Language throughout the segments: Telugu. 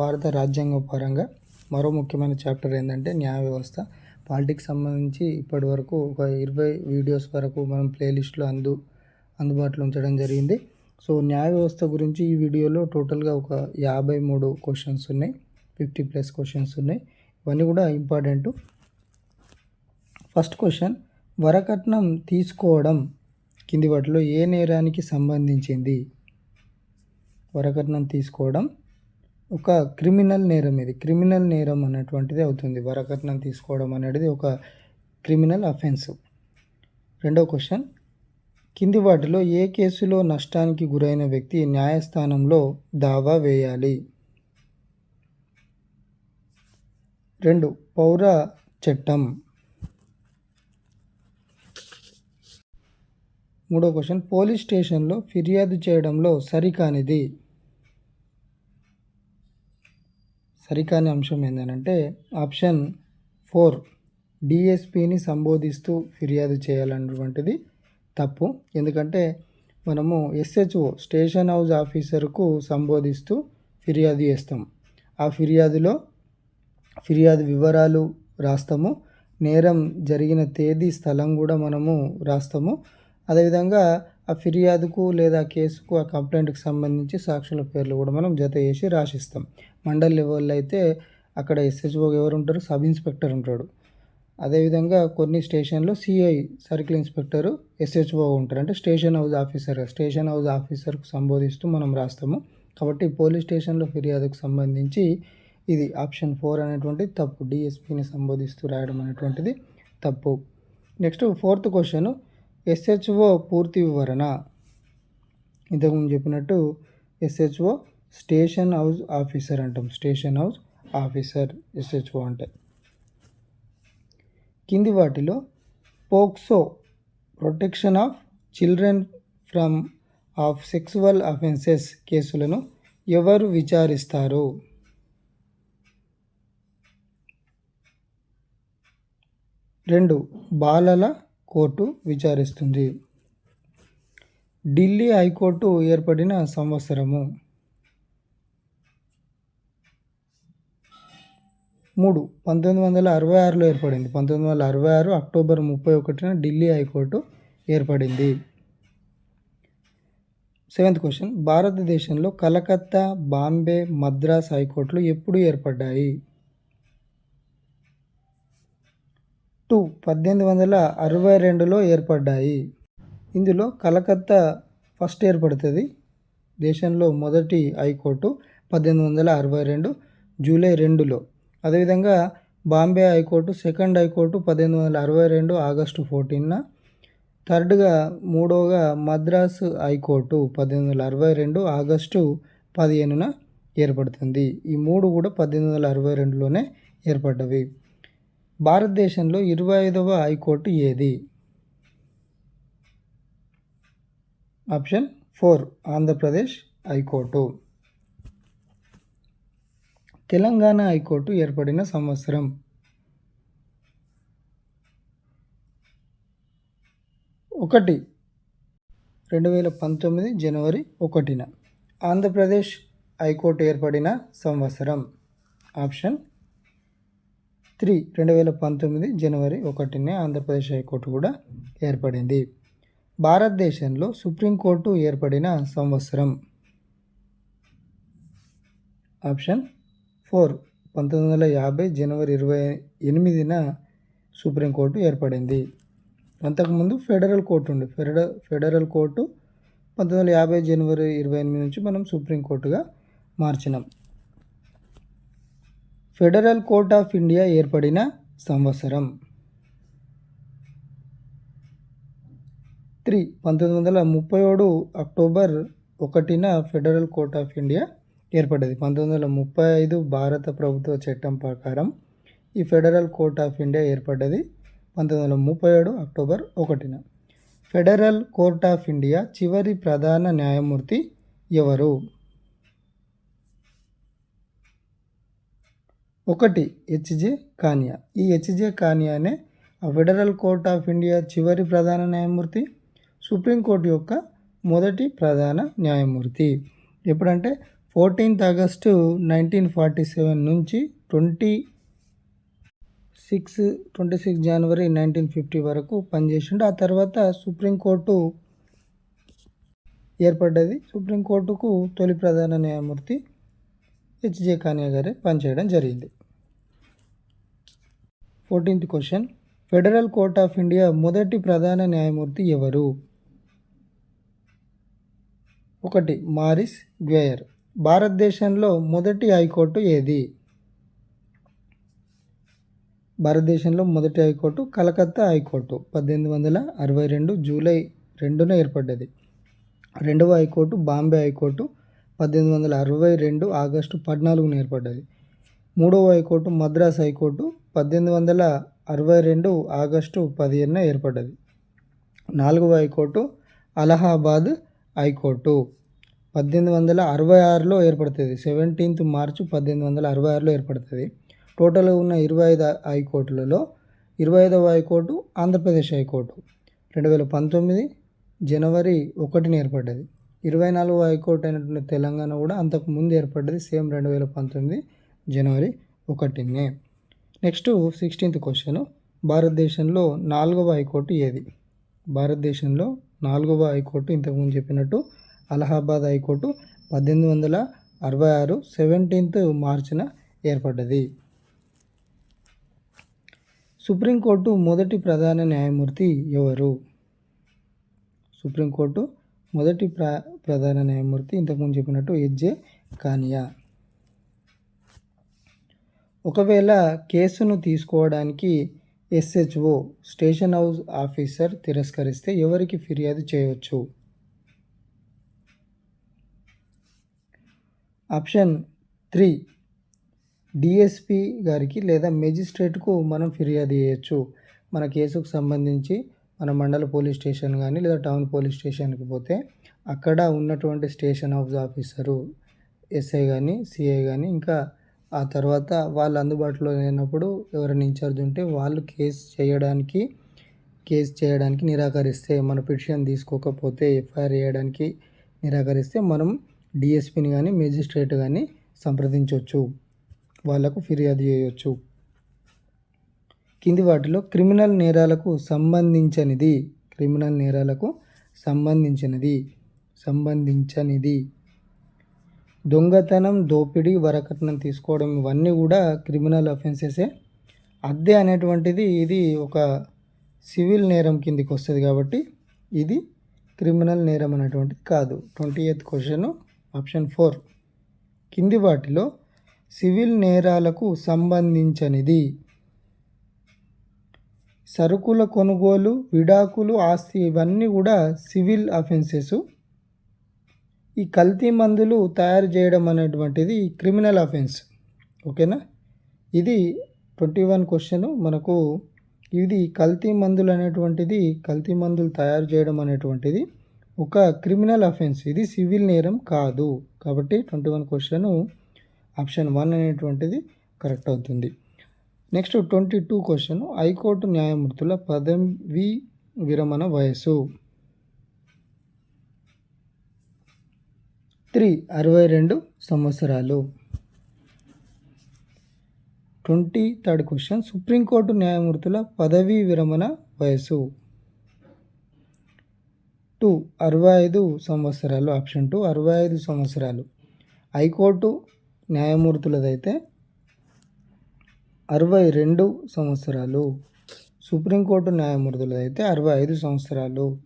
భారత రాజ్యాంగ పరంగా మరో ముఖ్యమైన చాప్టర్ ఏంటంటే న్యాయ వ్యవస్థ. పాలిటిక్స్ సంబంధించి ఇప్పటి వరకు ఒక ఇరవై వీడియోస్ వరకు మనం ప్లేలిస్ట్లో అందు అందుబాటులో ఉంచడం జరిగింది. సో న్యాయ వ్యవస్థ గురించి ఈ వీడియోలో టోటల్గా ఒక యాభై మూడు క్వశ్చన్స్ ఉన్నాయి. ఫిఫ్టీ ప్లస్ క్వశ్చన్స్ ఉన్నాయి. ఇవన్నీ కూడా ఇంపార్టెంట్. ఫస్ట్ క్వశ్చన్ వరకట్నం తీసుకోవడం కింది వాటిలో ఏ నేరానికి సంబంధించింది? వరకట్నం తీసుకోవడం ఒక క్రిమినల్ నేరం ఇది. క్రిమినల్ నేరం అనేటువంటిది అవుతుంది. వరకట్నం తీసుకోవడం అనేది ఒక క్రిమినల్ అఫెన్స్. రెండో క్వశ్చన్. కింది వాటిలో ఏ కేసులో నష్టానికి గురైన వ్యక్తి న్యాయస్థానంలో దావా వేయాలి? రెండు. పౌర చట్టం. మూడో క్వశ్చన్. పోలీస్ స్టేషన్లో ఫిర్యాదు చేయడంలో సరికానిది. సరికాని అంశం ఏంటంటే ఆప్షన్ ఫోర్ డిఎస్పిని సంబోధిస్తూ ఫిర్యాదు చేయాలన్నటువంటిది తప్పు. ఎందుకంటే మనము ఎస్హెచ్ఓ స్టేషన్ హౌస్ ఆఫీసర్కు సంబోధిస్తూ ఫిర్యాదు చేస్తాం. ఆ ఫిర్యాదులో ఫిర్యాదు వివరాలు రాస్తాము. నేరం జరిగిన తేదీ స్థలం కూడా మనము రాస్తాము. అదేవిధంగా ఆ ఫిర్యాదుకు లేదా కేసుకు ఆ కంప్లైంట్కి సంబంధించి సాక్షుల పేర్లు కూడా మనం జత చేసి రాసిస్తాం. మండల్ లెవెల్లో అయితే అక్కడ ఎస్హెచ్ఓ ఎవరు ఉంటారు సబ్ ఇన్స్పెక్టర్ ఉంటాడు. అదేవిధంగా కొన్ని స్టేషన్లో సిఐ సర్కిల్ ఇన్స్పెక్టర్ ఎస్హెచ్ఓ ఉంటారు. అంటే station house officer station house ఆఫీసర్కు సంబోధిస్తూ మనం రాస్తాము. కాబట్టి పోలీస్ స్టేషన్లో ఫిర్యాదుకు సంబంధించి ఇది ఆప్షన్ ఫోర్ అనేటువంటి తప్పు డిఎస్పిని సంబోధిస్తూ రాయడం అనేటువంటిది తప్పు. నెక్స్ట్ ఫోర్త్ క్వశ్చన్ ఎస్హెచ్ఓ పూర్తి వివరణ. ఇంతకుముందు చెప్పినట్టు ఎస్హెచ్ఓ స్టేషన్ హౌస్ ఆఫీసర్ అంటాం. స్టేషన్ హౌస్ ఆఫీసర్ ఎస్హెచ్ఓ అంటే. కింది వాటిలో POCSO protection of children from of sexual offences కేసులను ఎవరు విచారిస్తారు? రెండు బాలల కోర్టు విచారిస్తుంది. ఢిల్లీ హైకోర్టు ఏర్పడిన సంవత్సరము. మూడు పంతొమ్మిది వందల అరవై ఆరులో ఏర్పడింది. పంతొమ్మిది వందల అరవై ఆరు అక్టోబర్ ముప్పై ఒకటిన ఢిల్లీ హైకోర్టు ఏర్పడింది. Seventh question. భారతదేశంలో కలకత్తా బాంబే మద్రాస్ హైకోర్టులు ఎప్పుడు ఏర్పడ్డాయి? టూ పద్దెనిమిది వందల అరవై రెండులో ఏర్పడ్డాయి. ఇందులో కలకత్తా ఫస్ట్ ఏర్పడుతుంది. దేశంలో మొదటి హైకోర్టు పద్దెనిమిది వందల అరవై రెండు జూలై రెండులో. అదేవిధంగా బాంబే హైకోర్టు సెకండ్ హైకోర్టు పద్దెనిమిది వందల అరవై రెండు ఆగస్టు ఫోర్టీన్న. థర్డ్గా మూడోగా మద్రాసు హైకోర్టు పద్దెనిమిది వందల అరవై రెండు ఆగస్టు పదిహేనున ఏర్పడుతుంది. ఈ మూడు కూడా పద్దెనిమిది వందల అరవై రెండులోనే ఏర్పడ్డవి. భారతదేశంలో ఇరవై ఐదవ హైకోర్టు ఏది? Option four Andhra Pradesh high court. Telangana high court ఏర్పడిన సంవత్సరం. ఒకటి రెండు వేల పంతొమ్మిది జనవరి ఒకటిన ఆంధ్రప్రదేశ్ హైకోర్టు ఏర్పడిన సంవత్సరం. ఆప్షన్ త్రీ రెండు వేల పంతొమ్మిది జనవరి ఒకటినే ఆంధ్రప్రదేశ్ హైకోర్టు కూడా ఏర్పడింది. భారతదేశంలో సుప్రీంకోర్టు ఏర్పడిన సంవత్సరం. ఆప్షన్ ఫోర్ పంతొమ్మిది వందల యాభై జనవరి ఇరవై ఎనిమిదిన సుప్రీంకోర్టు ఏర్పడింది. అంతకుముందు ఫెడరల్ కోర్టు ఉండే ఫెడరల్ ఫెడరల్ కోర్టు పంతొమ్మిది వందల యాభై జనవరి ఇరవై ఎనిమిది నుంచి మనం సుప్రీంకోర్టుగా మార్చినాం. ఫెడరల్ కోర్ట్ ఆఫ్ ఇండియా ఏర్పడిన సంవత్సరం త్రీ పంతొమ్మిది వందల ముప్పై ఏడు అక్టోబర్ ఒకటిన ఫెడరల్ కోర్ట్ ఆఫ్ ఇండియా ఏర్పడ్డది. పంతొమ్మిది వందల ముప్పై ఐదు భారత ప్రభుత్వ చట్టం ప్రకారం ఈ ఫెడరల్ కోర్ట్ ఆఫ్ ఇండియా ఏర్పడ్డది పంతొమ్మిది వందల ముప్పై ఏడు అక్టోబర్ ఒకటిన. ఫెడరల్ కోర్ట్ ఆఫ్ ఇండియా చివరి ప్రధాన న్యాయమూర్తి ఎవరు? ఒకటి హెచ్జే కానియా. ఈ హెచ్జే కానియానే ఆ ఫెడరల్ కోర్ట్ ఆఫ్ ఇండియా చివరి ప్రధాన న్యాయమూర్తి సుప్రీంకోర్టు యొక్క మొదటి ప్రధాన న్యాయమూర్తి. ఎప్పుడంటే fourteenth August nineteen forty seven నుంచి twenty six twenty six January nineteen fifty వరకు పనిచేసిండు. ఆ తర్వాత సుప్రీంకోర్టు ఏర్పడ్డది. సుప్రీంకోర్టుకు తొలి ప్రధాన న్యాయమూర్తి హెచ్జే కానియా గారే పనిచేయడం జరిగింది. Fourteenth question. Federal court of India మొదటి ప్రధాన న్యాయమూర్తి ఎవరు? ఒకటి మారిస్ గ్వేయర్. భారతదేశంలో మొదటి హైకోర్టు ఏది? భారతదేశంలో మొదటి హైకోర్టు కలకత్తా హైకోర్టు. పద్దెనిమిది వందల అరవై రెండు జూలై రెండున ఏర్పడ్డది. రెండవ హైకోర్టు బాంబే హైకోర్టు. పద్దెనిమిది వందల అరవై రెండు ఆగస్టు పద్నాలుగున ఏర్పడ్డది. మూడవ హైకోర్టు మద్రాస్ హైకోర్టు. పద్దెనిమిది వందల అరవై రెండు ఆగస్టు పదిహేనున ఏర్పడ్డది. నాలుగవ హైకోర్టు అలహాబాద్ హైకోర్టు. పద్దెనిమిది వందల అరవై ఆరులో ఏర్పడుతుంది. సెవెంటీన్త్ మార్చ్ పద్దెనిమిది వందల అరవై ఆరులో ఏర్పడుతుంది. టోటల్గా ఉన్న ఇరవై ఐదు హైకోర్టులలో ఇరవై ఐదవ హైకోర్టు ఆంధ్రప్రదేశ్ హైకోర్టు. రెండు వేల పంతొమ్మిది జనవరి ఒకటిని ఏర్పడ్డది. ఇరవై నాలుగవ హైకోర్టు అయినటువంటి తెలంగాణ కూడా అంతకు ముందు ఏర్పడ్డది. సేమ్ రెండు వేల పంతొమ్మిది జనవరి ఒకటినే. Next sixteenth question. భారతదేశంలో నాలుగవ హైకోర్టు ఏది? భారతదేశంలో నాలుగవ హైకోర్టు ఇంతకుముందు చెప్పినట్టు అలహాబాద్ హైకోర్టు పద్దెనిమిది వందల అరవై ఆరు సెవెంటీన్త్ మార్చిన ఏర్పడ్డది. సుప్రీంకోర్టు మొదటి ప్రధాన న్యాయమూర్తి ఎవరు? సుప్రీంకోర్టు మొదటి ప్ర ప్రధాన న్యాయమూర్తి ఇంతకుముందు చెప్పినట్టు హెచ్జే కానియా. ఒకవేళ కేసును తీసుకోవడానికి ఎస్హెచ్ఓ స్టేషన్ హౌస్ ఆఫీసర్ తిరస్కరిస్తే ఎవరికి ఫిర్యాదు చేయవచ్చు? ఆప్షన్ త్రీ డిఎస్పి గారికి లేదా మెజిస్ట్రేట్కు మనం ఫిర్యాదు చేయొచ్చు. మన కేసుకు సంబంధించి మన మండల పోలీస్ స్టేషన్ కానీ లేదా టౌన్ పోలీస్ స్టేషన్కి పోతే అక్కడ ఉన్నటువంటి స్టేషన్ హౌస్ ఆఫీసరు ఎస్ఐ కానీ సిఐ కానీ ఇంకా ఆ తర్వాత వాళ్ళు అందుబాటులో లేనప్పుడు ఎవరైనా ఇన్ఛార్జ్ ఉంటే వాళ్ళు కేసు చేయడానికి కేసు చేయడానికి నిరాకరిస్తే మన పిటిషన్ తీసుకోకపోతే ఎఫ్ఐఆర్ చేయడానికి నిరాకరిస్తే మనం డిఎస్పిని కానీ మేజిస్ట్రేట్ కానీ సంప్రదించవచ్చు. వాళ్ళకు ఫిర్యాదు చేయవచ్చు కింది వాటిలో క్రిమినల్ నేరాలకు సంబంధించనిది. క్రిమినల్ నేరాలకు సంబంధించినది. సంబంధించనిది. దొంగతనం దోపిడీ వరకట్నం తీసుకోవడం ఇవన్నీ కూడా క్రిమినల్ అఫెన్సెసే అద్దె అనేటువంటిది ఇది ఒక సివిల్ నేరం కిందికి వస్తుంది కాబట్టి ఇది క్రిమినల్ నేరం అనేటువంటిది కాదు. Twenty eighth question option four. కింది వాటిలో సివిల్ నేరాలకు సంబంధించనిది. సరుకుల కొనుగోలు విడాకులు ఆస్తి ఇవన్నీ కూడా సివిల్ అఫెన్సెస్. ఈ కల్తీ మందులు తయారు చేయడం అనేటువంటిది క్రిమినల్ అఫెన్స్. ఓకేనా? ఇది ట్వంటీ వన్ క్వశ్చన్. మనకు ఇది కల్తీ మందులు అనేటువంటిది కల్తీ మందులు తయారు చేయడం అనేటువంటిది. ఒక క్రిమినల్ అఫెన్స్ ఇది సివిల్ నేరం కాదు. కాబట్టి twenty one question option one అనేటువంటిది కరెక్ట్ అవుతుంది. Next twenty two question high court న్యాయమూర్తుల పదవి విరమణ వయసు. త్రీ అరవై రెండు సంవత్సరాలు. ట్వంటీ థర్డ్ క్వశ్చన్ సుప్రీంకోర్టు న్యాయమూర్తుల పదవీ విరమణ వయసు. టూ అరవై ఐదు సంవత్సరాలు ఆప్షన్ టూ అరవై ఐదు సంవత్సరాలు. హైకోర్టు న్యాయమూర్తులదైతే అరవై రెండు సంవత్సరాలు. సుప్రీంకోర్టు న్యాయమూర్తులదైతే అరవై ఐదు సంవత్సరాలు.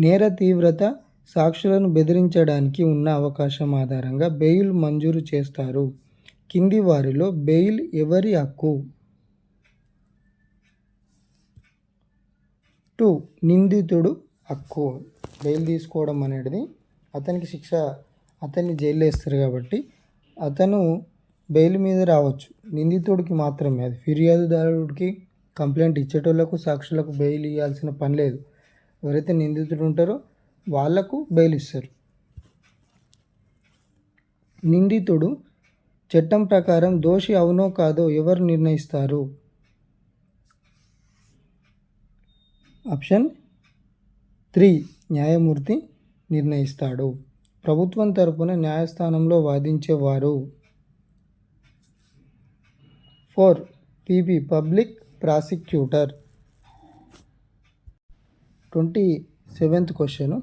నేర తీవ్రత సాక్షులను బెదిరించడానికి ఉన్న అవకాశం ఆధారంగా బెయిల్ మంజూరు చేస్తారు. కింది వారిలో బెయిల్ ఎవరి హక్కు? టూ నిందితుడు హక్కు బెయిల్ తీసుకోవడం అనేది అతనికి శిక్ష అతన్ని జైలు వేస్తారు కాబట్టి అతను బెయిల్ మీద రావచ్చు. నిందితుడికి మాత్రమే అది ఫిర్యాదుదారుడికి కంప్లైంట్ ఇచ్చేటోళ్ళకు సాక్షులకు బెయిల్ ఇవ్వాల్సిన పని లేదు. ఎవరైతే నిందితుడు ఉంటారో వాళ్ళకు బెయిల్ ఇస్తారు. నిందితుడు చట్టం ప్రకారం దోషి అవునో కాదో ఎవరు నిర్ణయిస్తారు? ఆప్షన్ త్రీ న్యాయమూర్తి నిర్ణయిస్తాడు. ప్రభుత్వం తరపున న్యాయస్థానంలో వాదించేవారు. Four PP public prosecutor. Twenty seventh question.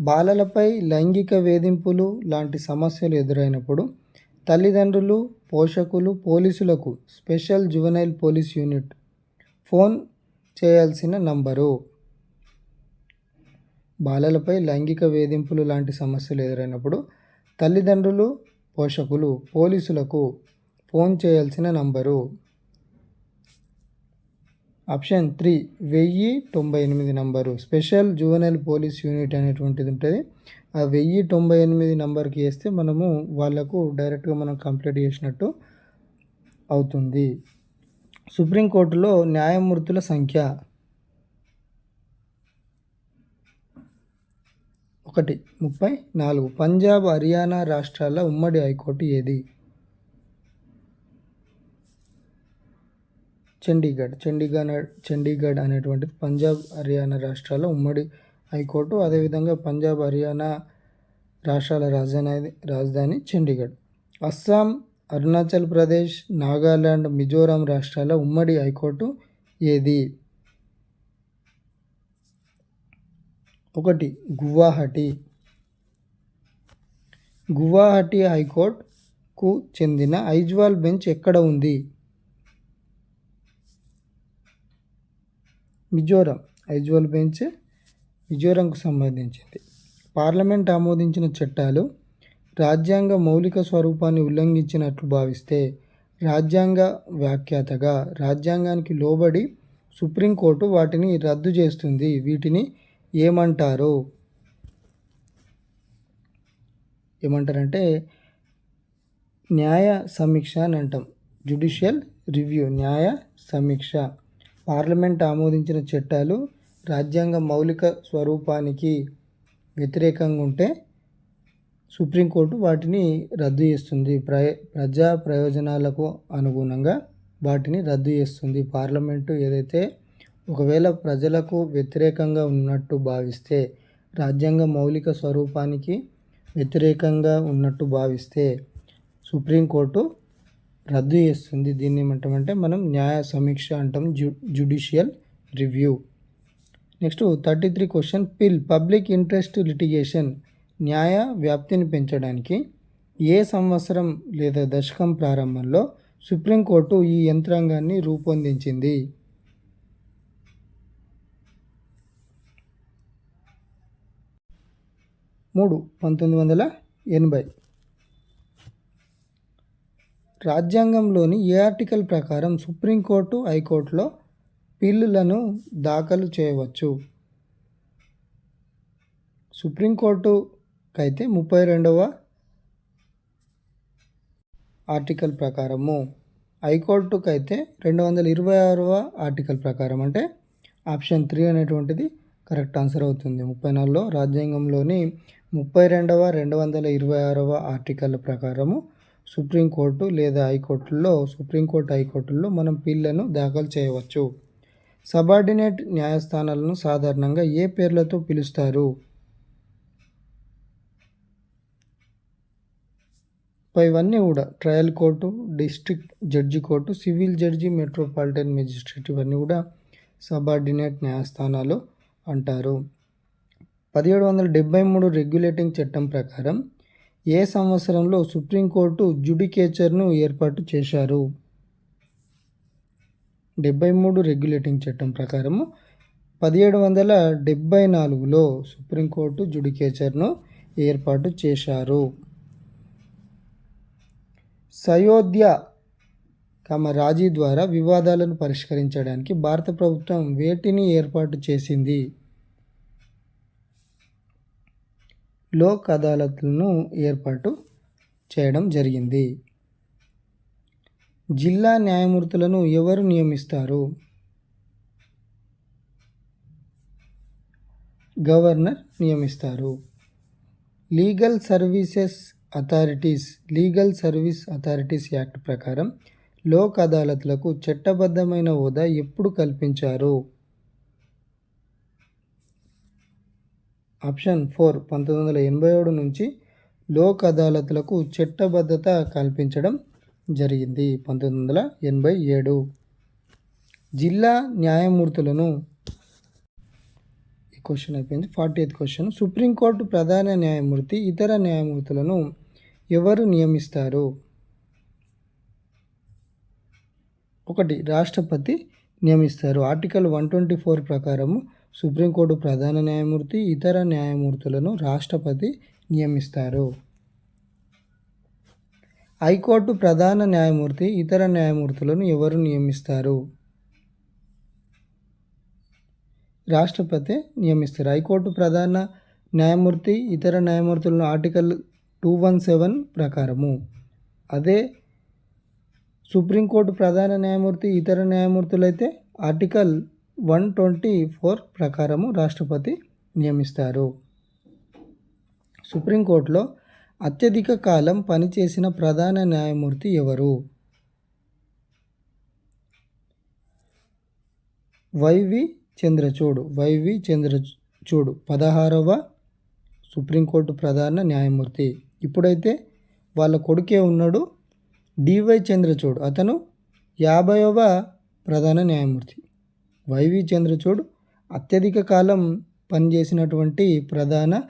బాలలపై లైంగిక వేధింపులు లాంటి సమస్యలు ఎదురైనప్పుడు తల్లిదండ్రులు పోషకులు పోలీసులకు special juvenile police unit phone చేయాల్సిన నంబరు. బాలలపై లైంగిక వేధింపులు లాంటి సమస్యలు ఎదురైనప్పుడు తల్లిదండ్రులు పోషకులు పోలీసులకు ఫోన్ చేయాల్సిన నంబరు. ఆప్షన్ త్రీ వెయ్యి తొంభై ఎనిమిది number. Special juvenile police unit అనేటువంటిది ఉంటుంది. ఆ వెయ్యి తొంభై ఎనిమిది నంబర్కి వేస్తే మనము వాళ్ళకు డైరెక్ట్గా మనం కంప్లీట్ చేసినట్టు అవుతుంది. సుప్రీంకోర్టులో న్యాయమూర్తుల సంఖ్య ఒకటి ముప్పై నాలుగు పంజాబ్ హర్యానా రాష్ట్రాల ఉమ్మడి హైకోర్టు ఏది? చండీగఢ్. చండీగఢ్ చండీగఢ్ అనేటువంటిది పంజాబ్ హర్యానా రాష్ట్రాల ఉమ్మడి హైకోర్టు. అదేవిధంగా పంజాబ్ హర్యానా రాష్ట్రాల రాజధాని రాజధాని చండీగఢ్. అస్సాం అరుణాచల్ ప్రదేశ్ నాగాలాండ్ మిజోరాం రాష్ట్రాల ఉమ్మడి హైకోర్టు ఏది? ఒకటి గువాహటి. గువాహటి హైకోర్టుకు చెందిన ఐజ్వాల్ బెంచ్ ఎక్కడ ఉంది? మిజోరం. ఐజ్వాల్ బెంచ్ మిజోరంకు సంబంధించింది. పార్లమెంట్ ఆమోదించిన చట్టాలు రాజ్యాంగ మౌలిక స్వరూపాన్ని ఉల్లంఘించినట్లు భావిస్తే రాజ్యాంగ వ్యాఖ్యాతగా రాజ్యాంగానికి లోబడి సుప్రీంకోర్టు వాటిని రద్దు చేస్తుంది. వీటిని ఏమంటారు? ఏమంటారంటే న్యాయ సమీక్ష అని అంటాం. జ్యుడిషియల్ రివ్యూ న్యాయ సమీక్ష. పార్లమెంట్ ఆమోదించిన చట్టాలు రాజ్యాంగ మౌలిక స్వరూపానికి వ్యతిరేకంగా ఉంటే సుప్రీంకోర్టు వాటిని రద్దు చేస్తుంది. ప్ర ప్రజా ప్రయోజనాలకు అనుగుణంగా వాటిని రద్దు చేస్తుంది. పార్లమెంటు ఏదైతే ఒకవేళ ప్రజలకు వ్యతిరేకంగా ఉన్నట్టు భావిస్తే రాజ్యాంగ మౌలిక స్వరూపానికి వ్యతిరేకంగా ఉన్నట్టు భావిస్తే సుప్రీంకోర్టు రద్దు చేస్తుంది. దీన్ని ఏమంటామంటే మనం న్యాయ సమీక్ష అంటాం జు judicial review. Next thirty three question PIL public interest litigation న్యాయ వ్యాప్తిని పెంచడానికి ఏ సంవత్సరం లేదా దశకం ప్రారంభంలో సుప్రీంకోర్టు ఈ యంత్రాంగాన్ని రూపొందించింది? మూడు పంతొమ్మిది వందల ఎనభై. రాజ్యాంగంలోని ఏ ఆర్టికల్ ప్రకారం సుప్రీంకోర్టు హైకోర్టులో పిల్లులను దాఖలు చేయవచ్చు? సుప్రీంకోర్టుకైతే ముప్పై రెండవ ఆర్టికల్ ప్రకారము. హైకోర్టుకైతే రెండు వందల ఇరవై ఆరవ ఆర్టికల్ ప్రకారం. అంటే ఆప్షన్ త్రీ అనేటువంటిది కరెక్ట్ ఆన్సర్ అవుతుంది. ముప్పై నాలుగులో రాజ్యాంగంలోని ముప్పై రెండవ రెండు వందల ఇరవై ఆరవ ఆర్టికల్ ప్రకారము సుప్రీంకోర్టు లేదా హైకోర్టుల్లో సుప్రీంకోర్టు హైకోర్టుల్లో మనం పిల్లను దాఖలు చేయవచ్చు. సబార్డినేట్ న్యాయస్థానాలను సాధారణంగా ఏ పేర్లతో పిలుస్తారు? ఇవన్నీ కూడా trial court district judge court civil judge metropolitan magistrate ఇవన్నీ కూడా సబార్డినేట్ న్యాయస్థానాలు అంటారు. పదిహేడు వందల డెబ్బై మూడు రెగ్యులేటింగ్ చట్టం ప్రకారం ఏ సంవత్సరంలో సుప్రీంకోర్టు జుడికేచర్ను ఏర్పాటు చేశారు? డెబ్బై మూడు రెగ్యులేటింగ్ చట్టం ప్రకారము పదిహేడు వందల డెబ్బై నాలుగులో సుప్రీంకోర్టు జుడికేచర్ను ఏర్పాటు చేశారు. సయోధ్య కమ రాజీ ద్వారా వివాదాలను పరిష్కరించడానికి భారత ప్రభుత్వం వేటిని ఏర్పాటు చేసింది? లోక్ అదాలత్లను ఏర్పాటు చేయడం జరిగింది. జిల్లా న్యాయమూర్తులను ఎవరు నియమిస్తారు? గవర్నర్ నియమిస్తారు. Legal services authorities legal service authorities act ప్రకారం లోక్ అదాలత్లకు చట్టబద్ధమైన హోదా ఎప్పుడు కల్పించారు? ఆప్షన్ ఫోర్ పంతొమ్మిది వందల ఎనభై ఏడు నుంచి లోక్ అదాలత్లకు చట్టబద్ధత కల్పించడం జరిగింది. పంతొమ్మిది వందల ఎనభై ఏడు జిల్లా న్యాయమూర్తులను ఈ క్వశ్చన్ అయిపోయింది. Forty eighth question. సుప్రీంకోర్టు ప్రధాన న్యాయమూర్తి ఇతర న్యాయమూర్తులను ఎవరు నియమిస్తారు? ఒకటి రాష్ట్రపతి నియమిస్తారు. ఆర్టికల్ వన్ ట్వంటీ ఫోర్ ప్రకారము సుప్రీంకోర్టు ప్రధాన న్యాయమూర్తి ఇతర న్యాయమూర్తులను రాష్ట్రపతి నియమిస్తారు. హైకోర్టు ప్రధాన న్యాయమూర్తి ఇతర న్యాయమూర్తులను ఎవరు నియమిస్తారు? రాష్ట్రపతి నియమిస్తారు. హైకోర్టు ప్రధాన న్యాయమూర్తి ఇతర న్యాయమూర్తులను ఆర్టికల్ టూ వన్ సెవెన్ ప్రకారము. అదే సుప్రీంకోర్టు ప్రధాన న్యాయమూర్తి ఇతర న్యాయమూర్తులైతే ఆర్టికల్ వన్ ట్వంటీ ఫోర్ ప్రకారము రాష్ట్రపతి నియమిస్తారు. సుప్రీంకోర్టులో అత్యధిక కాలం పనిచేసిన ప్రధాన న్యాయమూర్తి ఎవరు? వైవి చంద్రచూడు. వైవి చంద్రచూడు పదహారవ సుప్రీంకోర్టు ప్రధాన న్యాయమూర్తి. ఇప్పుడైతే వాళ్ళ కొడుకే ఉన్నాడు డివై చంద్రచూడ్. అతను యాభైవ ప్రధాన న్యాయమూర్తి. వైవి చంద్రచూడ్ అత్యధిక కాలం పనిచేసినటువంటి ప్రధాన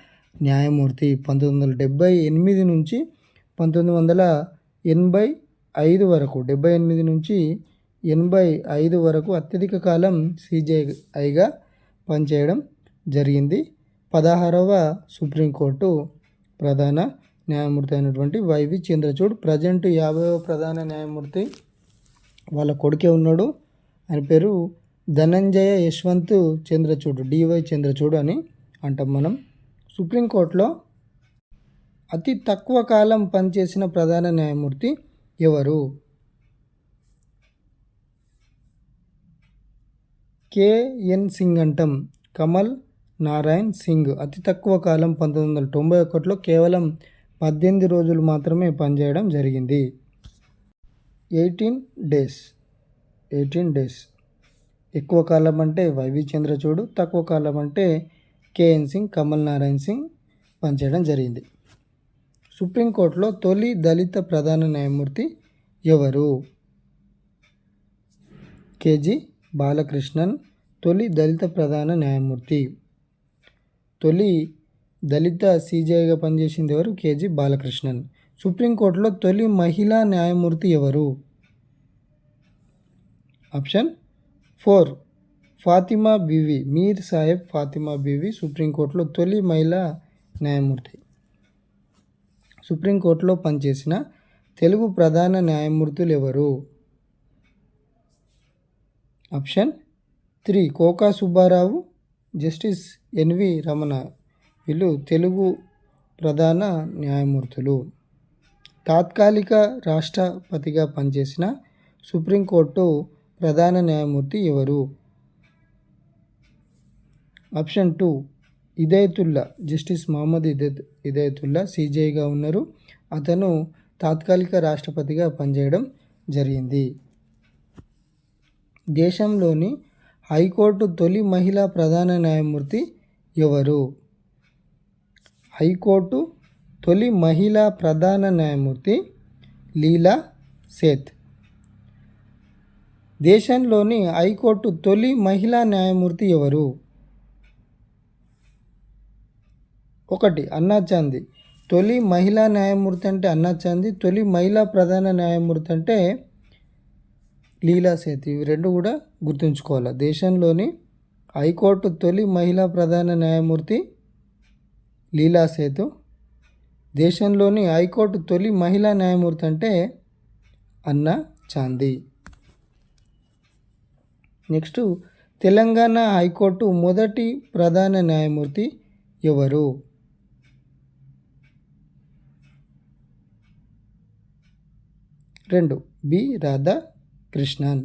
న్యాయమూర్తి. పంతొమ్మిది వందల డెబ్బై ఎనిమిది నుంచి పంతొమ్మిది వందల ఎనభై ఐదు వరకు డెబ్బై ఎనిమిది నుంచి ఎనభై ఐదు వరకు అత్యధిక కాలం సిజేఐగా పనిచేయడం జరిగింది. పదహారవ సుప్రీంకోర్టు ప్రధాన న్యాయమూర్తి అయినటువంటి వైవి చంద్రచూడ్ ప్రజెంట్ యాభైవ ప్రధాన న్యాయమూర్తి. వాళ్ళ కొడుకే ఉన్నాడు. ఆయన పేరు ధనంజయ యశ్వంత్ చంద్రచూడు డివై చంద్రచూడు అని అంటాం మనం. సుప్రీంకోర్టులో అతి తక్కువ కాలం పనిచేసిన ప్రధాన న్యాయమూర్తి ఎవరు? కేఎన్ సింగ్ అంటాం కమల్ నారాయణ్ సింగ్. అతి తక్కువ కాలం పంతొమ్మిది వందల తొంభై ఒకటిలో కేవలం పద్దెనిమిది రోజులు మాత్రమే పనిచేయడం జరిగింది. Eighteen days eighteen days. ఎక్కువ కాలం అంటే వైవి చంద్రచూడు తక్కువ కాలం అంటే కేఎన్ సింగ్ కమల్ నారాయణ్ సింగ్ పనిచేయడం జరిగింది. సుప్రీంకోర్టులో తొలి దళిత ప్రధాన న్యాయమూర్తి ఎవరు? కేజీ బాలకృష్ణన్ తొలి దళిత ప్రధాన న్యాయమూర్తి. తొలి దళిత సీజేఐగా పనిచేసింది ఎవరు? K G Balakrishnan. సుప్రీంకోర్టులో తొలి మహిళా న్యాయమూర్తి ఎవరు? Option four. ఫాతిమా బీవి మీర్ సాహెబ్ ఫాతిమా బీవి సుప్రీంకోర్టులో తొలి మహిళా న్యాయమూర్తి. సుప్రీంకోర్టులో పనిచేసిన తెలుగు ప్రధాన న్యాయమూర్తులు ఎవరు option three Koka Subba Rao justice NV Ramana. వీళ్ళు తెలుగు ప్రధాన న్యాయమూర్తులు. తాత్కాలిక రాష్ట్రపతిగా పనిచేసిన సుప్రీంకోర్టు ప్రధాన న్యాయమూర్తి ఎవరు? Option two Hidayatullah justice Mohammad Hidayat Hidayatullah సీజేగా ఉన్నారు. అతను తాత్కాలిక రాష్ట్రపతిగా పనిచేయడం జరిగింది. దేశంలోని హైకోర్టు తొలి మహిళా ప్రధాన న్యాయమూర్తి ఎవరు? హైకోర్టు తొలి మహిళా ప్రధాన న్యాయమూర్తి లీలా సేత్. దేశంలోని హైకోర్టు తొలి మహిళా న్యాయమూర్తి ఎవరు? ఒకటి అన్నాచాంది తొలి మహిళా న్యాయమూర్తి అంటే అన్నాచాంది తొలి మహిళా ప్రధాన న్యాయమూర్తి అంటే లీలాసేత్ ఇవి రెండు కూడా గుర్తుంచుకోవాలి? దేశంలోని హైకోర్టు తొలి మహిళా ప్రధాన న్యాయమూర్తి లీలా సేతు. దేశంలోని హైకోర్టు తొలి మహిళా న్యాయమూర్తి అంటే అన్న చాందీ. నెక్స్ట్ తెలంగాణ హైకోర్టు మొదటి ప్రధాన న్యాయమూర్తి ఎవరు? రెండు బి రాధా కృష్ణన్